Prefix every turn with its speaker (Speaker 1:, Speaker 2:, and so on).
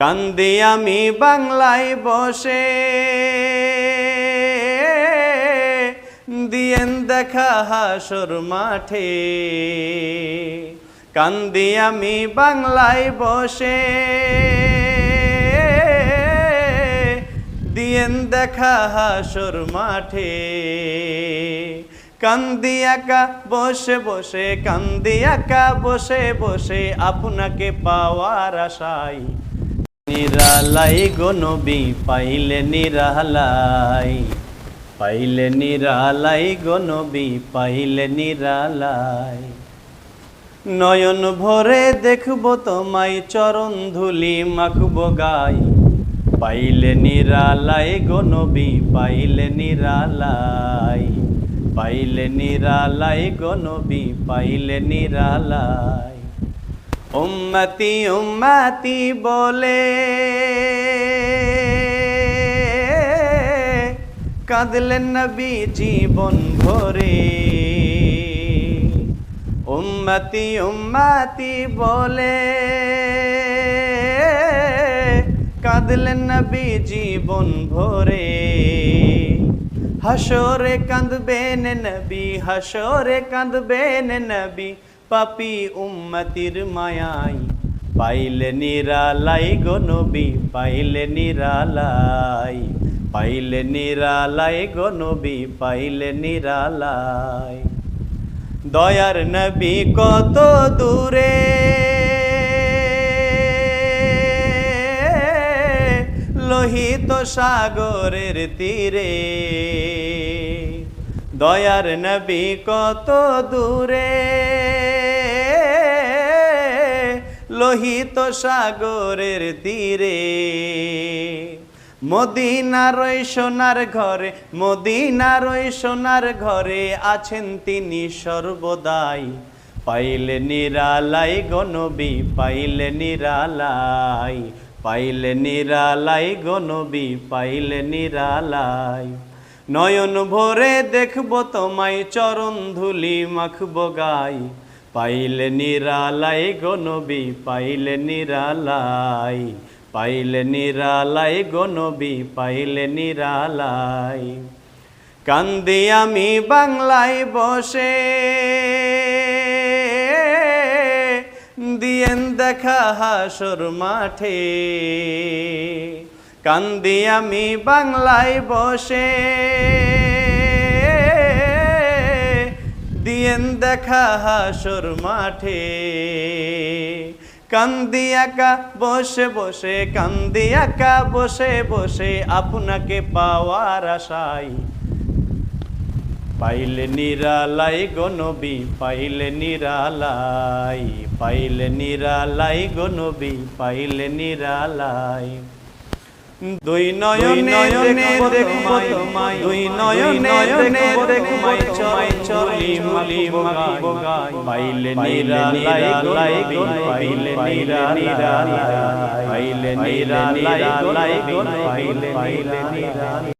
Speaker 1: কান্দি আমি বাংলায় বসে। দিয়েন দেখা হাসর মাঠে। কান্দি আমি বাংলায় বসে। দিয়েন দেখা হাসর মাঠে। কান্দি একা বসে বসে, কান্দি একা বসে বসে, আপনাকে পাওয়ার আশায় নিরালাই গো নবী, পাইলে নিরালাই। পাইলে নিরালাই গো নবী, পাইলে নিরালাই। নয়ন ভরে দেখব তোমায়, চরণ ধুলি মাখব গাই। পাইলে নিরালাই গো নবী, পাইলে নিরালাই। পাইলে নিরালাই গো নবী, পাইলে নিরালাই। উম্মতি উম্মতি বলে কাঁদলেন নবী জীবন ভরে। উম্মতি উম্মতি বলে কাঁদলেন নবী জীবন ভরে। হাসরে কাঁদবেন নবী, হাসরে কাঁদবেন নবী পাপি উম্মতির মায়াই, পাইলে নিরালাই গো নবী, পাইলে নিরালাই পাইলে নিরালাই গো নবী, পাইলে নিরালাই। দয়ার নবী কত দূরে, লোহিত সাগরের তীরে। দয়ার নবী কত দূরে লোহিত সাগরের তীরে। মদিনার ওই সোনার ঘরে মদিনার ওই সোনার ঘরে আছেন তিনি সর্বদাই। পাইলে নিরালাই গনবী পাইলে নিরালাই। পাইলে নিরালাই গনবী পাইলে নিরালাই। নয়ন ভরে দেখব তোমায়, চরণ ধুলি মাখব গাই। পাইলে নিরালাই গনবী পাইলে নিরালাই। পাইলে নিরালাই গনবী পাইলে নিরালাই। কান্দি আমি বাংলায় বসে, দিয়েন দেখা হাসর মাঠে। কান্দি আমি বাংলায় বসে দিয়েন দেখা হাসর মাঠে। কান্দি একা বসে বসে, কান্দি একা বসে বসে আপনাকে পাওয়ার আশায়। পাইলে নিরালাই গনবী পাইলে নিরালাই পাইলে নিরালাই গনবী পাইলে নিরালাই। দুই নয়নে দেখব তোমায়, দুই নয়নে দেখব তোমায়, চলি মালি মাগি গাই পাইলে নিরালাই গনবী পাইলে নিরালাই পাইলে নিরালাই গনবী পাইলে নিরালাই